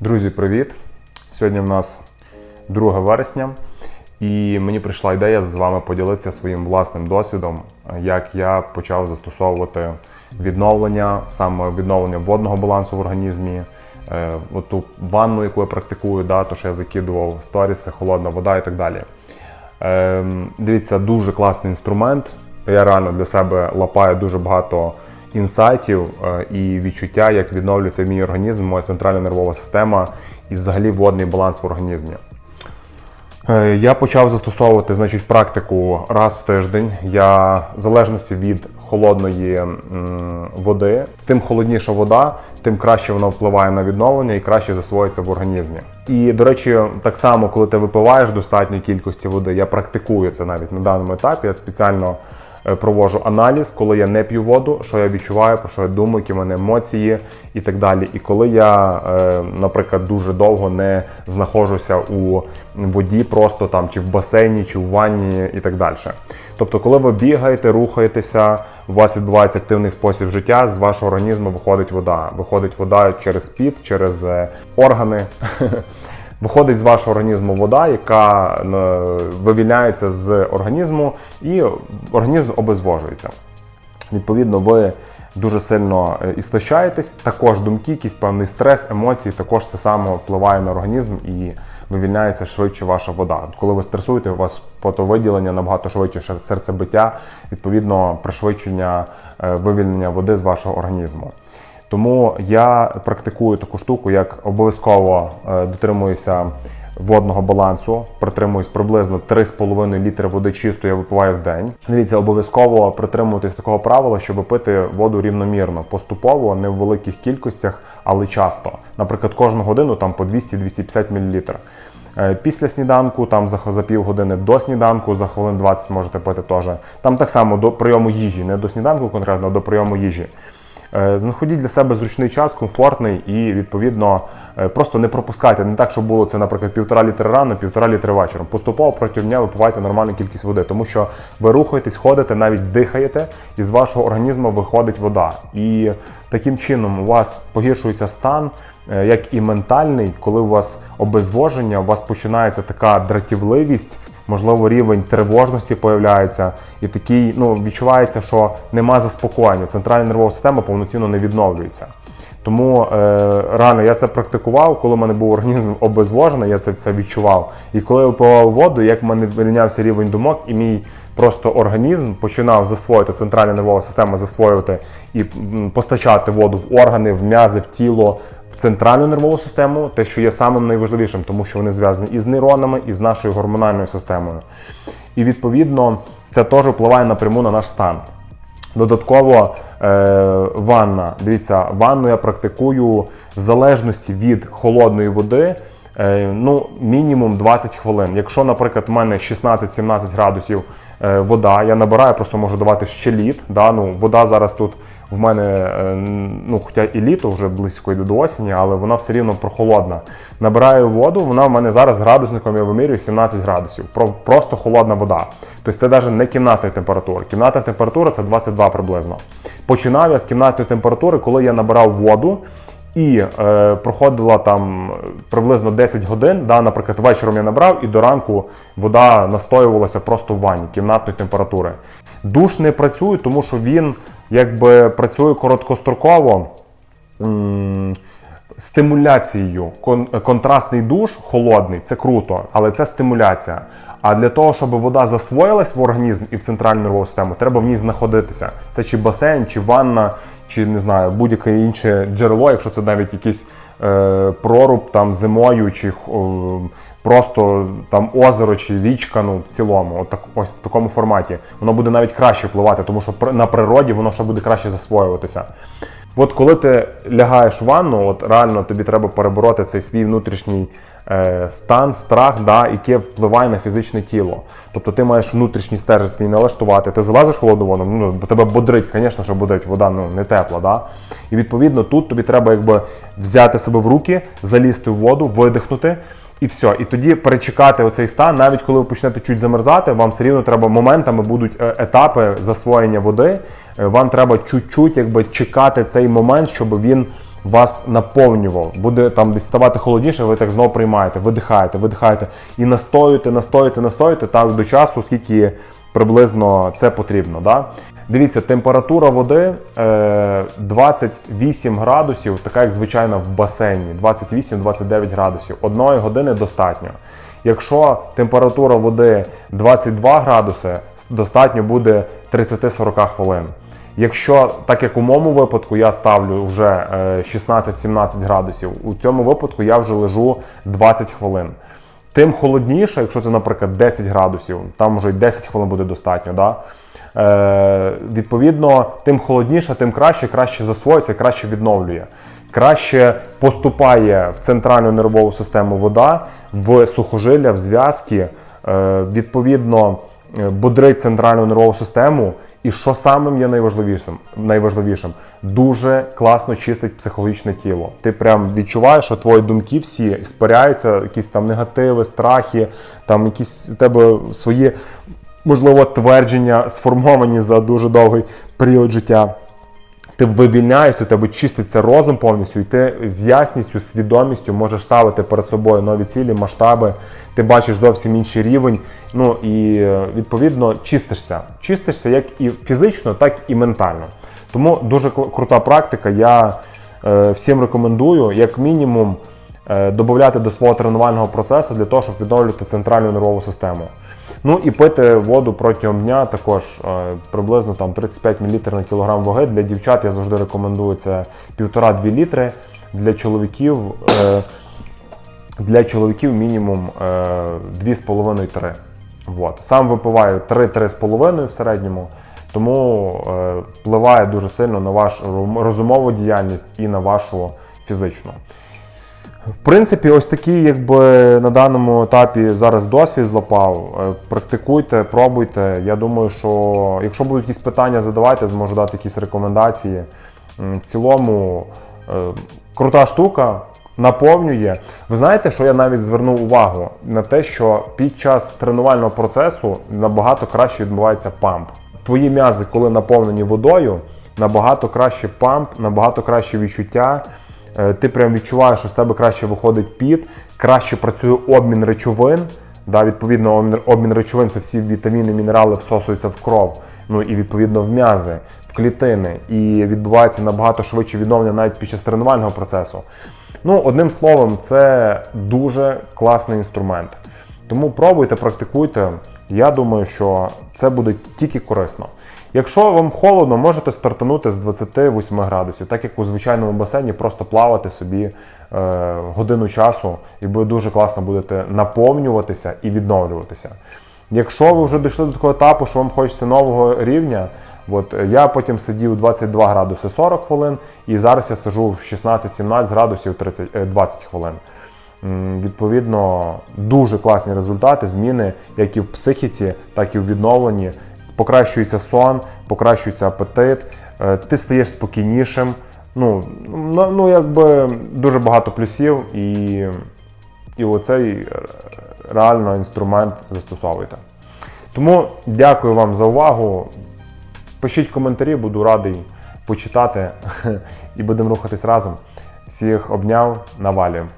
Друзі, привіт! Сьогодні в нас 2 вересня, і мені прийшла ідея з вами поділитися своїм власним досвідом, як я почав застосовувати відновлення, саме відновлення водного балансу в організмі. е, от ту ванну, яку я практикую, да, то що я закидував сторіси, холодна вода і так далі. Ем, дивіться, дуже класний інструмент. Я реально для себе лапаю дуже багато інсайтів е, і відчуття, як відновлюється мій організм, моя центральна нервова система і взагалі водний баланс в організмі. Е, Я почав застосовувати значить, практику раз в тиждень. Я в залежності від холодної води, тим холодніша вода, тим краще вона впливає на відновлення і краще засвоїться в організмі. І до речі, так само, коли ти випиваєш достатньої кількості води, я практикую це навіть на даному етапі. Я спеціально е, проводжу аналіз, коли я не п'ю воду, що я відчуваю, про що я думаю, які в мене емоції і так далі. І коли я, е, наприклад, дуже довго не знаходжуся у воді, просто там чи в басейні, чи в ванні і так далі. Тобто, коли ви бігаєте, рухаєтеся, у вас відбувається активний спосіб життя, з вашого організму виходить вода. Виходить вода через піт, через е, органи. Виходить з вашого організму вода, яка е, вивільняється з організму, і організм обезвожується. Відповідно, ви дуже сильно е, істощаєтесь. Також думки, якийсь певний стрес, емоції, також це саме впливає на організм і вивільняється швидше ваша вода. Коли ви стресуєте, у вас потовиділення набагато швидше серцебиття, відповідно, пришвидшення е, вивільнення води з вашого організму. Тому я практикую таку штуку, як обов'язково е, дотримуюся водного балансу, притримуюсь приблизно 3,5 літри води чистої я випиваю в день. Дивіться, обов'язково притримуйтесь такого правила, щоб пити воду рівномірно, поступово, не в великих кількостях, але часто. Наприклад, кожну годину там по 200-250 мл. Е, Після сніданку, там за, за півгодини до сніданку, за хвилин 20 можете пити теж. Там так само до прийому їжі, не до сніданку конкретно, а до прийому їжі. Е, Знаходіть для себе зручний час, комфортний і відповідно е, просто не пропускайте. Не так, щоб було це, наприклад, півтора літри рано, півтора літри вечором. Поступово протягом дня випивайте нормальну кількість води, тому що ви рухаєтесь, ходите, навіть дихаєте, і з вашого організму виходить вода. І таким чином у вас погіршується стан. е, Як і ментальний, коли у вас обезвоження, у вас починається така дратівливість, можливо, рівень тривожності появляється, і такий ну відчувається, що нема заспокоєння. Центральна нервова система повноцінно не відновлюється. Тому е, рано я це практикував, коли в мене був організм обезвожений, я це все відчував. І коли я випивав воду, як в мене вирівнявся рівень думок, і мій просто організм починав засвоїти, центральна нервова система засвоювати і постачати воду в органи, в м'язи, в тіло, центральну нервову систему, те, що є самим найважливішим, тому що вони зв'язані із нейронами, і з нашою гормональною системою. І відповідно це теж впливає напряму на наш стан. Додатково е, ванна. Дивіться, ванну я практикую в залежності від холодної води. е, Ну, мінімум 20 хвилин. Якщо, наприклад, у мене 16-17 градусів е, вода, я набираю, просто можу давати ще лід. Да? Ну, вода зараз тут в мене, е, ну, хоча і літо вже близько йде до осені, але вона все рівно прохолодна. Набираю воду, вона в мене зараз градусником я вимірюю 17 градусів. Про- Просто холодна вода. Тобто це навіть не кімнатна температура. Кімнатна температура це 22 приблизно. Починав я з кімнатної температури, коли я набирав воду. І е, проходила там приблизно 10 годин. Да, наприклад, вечором я набрав, і до ранку вода настоювалася просто в ванні кімнатної температури. Душ не працює, тому що він якби працює короткостроково. М, Стимуляцією. Кон- контрастний душ холодний це круто, але це стимуляція. А для того, щоб вода засвоїлась в організм і в центральну нервову систему, треба в ній знаходитися. Це чи басейн, чи ванна, чи не знаю, будь-яке інше джерело, якщо це навіть якийсь е, проруб там зимою, чи о, просто там озеро чи річка, ну в цілому, от так, ось в такому форматі. Воно буде навіть краще впливати, тому що на природі воно ще буде краще засвоюватися. От коли ти лягаєш в ванну, от реально тобі треба перебороти цей свій внутрішній е, стан, страх, да, який впливає на фізичне тіло. Тобто ти маєш внутрішній стержень свій налаштувати. Ти залазиш в холодну воду, ну тебе бодрить, звісно, що бодрить вода ну, не тепла. Да? І відповідно тут тобі треба якби взяти себе в руки, залізти в воду, видихнути. І все, і тоді перечекати оцей стан, навіть коли ви почнете чуть замерзати, вам все рівно треба моментами будуть е, етапи засвоєння води. Е, Вам треба чуть-чуть якби чекати цей момент, щоб він вас наповнював, буде там десь ставати холодніше, ви так знову приймаєте, видихаєте, видихаєте і настоюєте, настоюєте, настоюєте так до часу, скільки приблизно це потрібно. Да? Дивіться, температура води е, 28 градусів, така як звичайна в басейні, 28-29 градусів. Одної години достатньо. Якщо температура води 22 градуси, достатньо буде 30-40 хвилин. Якщо, так як у моєму випадку, я ставлю вже е, 16-17 градусів, у цьому випадку я вже лежу 20 хвилин. Тим холодніше, якщо це, наприклад, 10 градусів, там вже й 10 хвилин буде достатньо. Да? Е, відповідно, тим холодніше, тим краще, краще засвоюється, краще відновлює. Краще поступає в центральну нервову систему вода, в сухожилля, в зв'язки, е, відповідно, е, бодрить центральну нервову систему. І що самим є найважливішим, найважливішим, дуже класно чистить психологічне тіло. Ти прям відчуваєш, що твої думки всі спаряються, якісь там негативи, страхи, там якісь у тебе свої, можливо, твердження сформовані за дуже довгий період життя. Ти вивільняєшся, у тебе чиститься розум повністю, і ти з ясністю, свідомістю можеш ставити перед собою нові цілі, масштаби. Ти бачиш зовсім інший рівень. Ну і е, відповідно чистишся. Чистишся як і фізично, так і ментально. Тому дуже крута практика. Я е, всім рекомендую, як мінімум, е, додати до свого тренувального процесу для того, щоб відновлювати центральну нервову систему. Ну і пити воду протягом дня також е, приблизно там 35 мл на кілограм ваги. Для дівчат я завжди рекомендую це 1,5-2 літри. Для чоловіків, е, для чоловіків мінімум е, 2,5-3. Сам випиваю 3-3,5 в середньому, тому е, впливає дуже сильно на вашу розумову діяльність і на вашу фізичну. В принципі, ось такий, якби на даному етапі зараз досвід злопав. Е, Практикуйте, пробуйте. Я думаю, що якщо будуть якісь питання, задавайте, зможу дати якісь рекомендації. В цілому е, крута штука. Наповнює. Ви знаєте, що я навіть звернув увагу на те, що під час тренувального процесу набагато краще відбувається памп. Твої м'язи, коли наповнені водою, набагато краще памп, набагато краще відчуття. Е, Ти прям відчуваєш, що з тебе краще виходить піт, краще працює обмін речовин. Да, відповідно, обмін- речовин це всі вітаміни, мінерали всосуються в кров, ну і відповідно в м'язи, в клітини. І відбувається набагато швидше відновлення навіть під час тренувального процесу. Ну, одним словом, це дуже класний інструмент. Тому пробуйте, практикуйте. Я думаю, що це буде тільки корисно. Якщо вам холодно, можете стартанути з 28 градусів, так як у звичайному басейні, просто плавати собі е, годину часу, і ви дуже класно будете наповнюватися і відновлюватися. Якщо ви вже дійшли до такого етапу, що вам хочеться нового рівня, от е, я потім сидів 22 градуси 40 хвилин, і зараз я сижу в 16-17 градусів 30, е, 20 хвилин. Відповідно, дуже класні результати, зміни як і в психіці, так і в відновленні. Покращується сон, покращується апетит, е, ти стаєш спокійнішим. Ну, ну, якби дуже багато плюсів, і, і оцей е, реально інструмент застосовуйте. Тому дякую вам за увагу. Пишіть коментарі, буду радий почитати і будемо рухатись разом. Всіх обняв, навалюємо.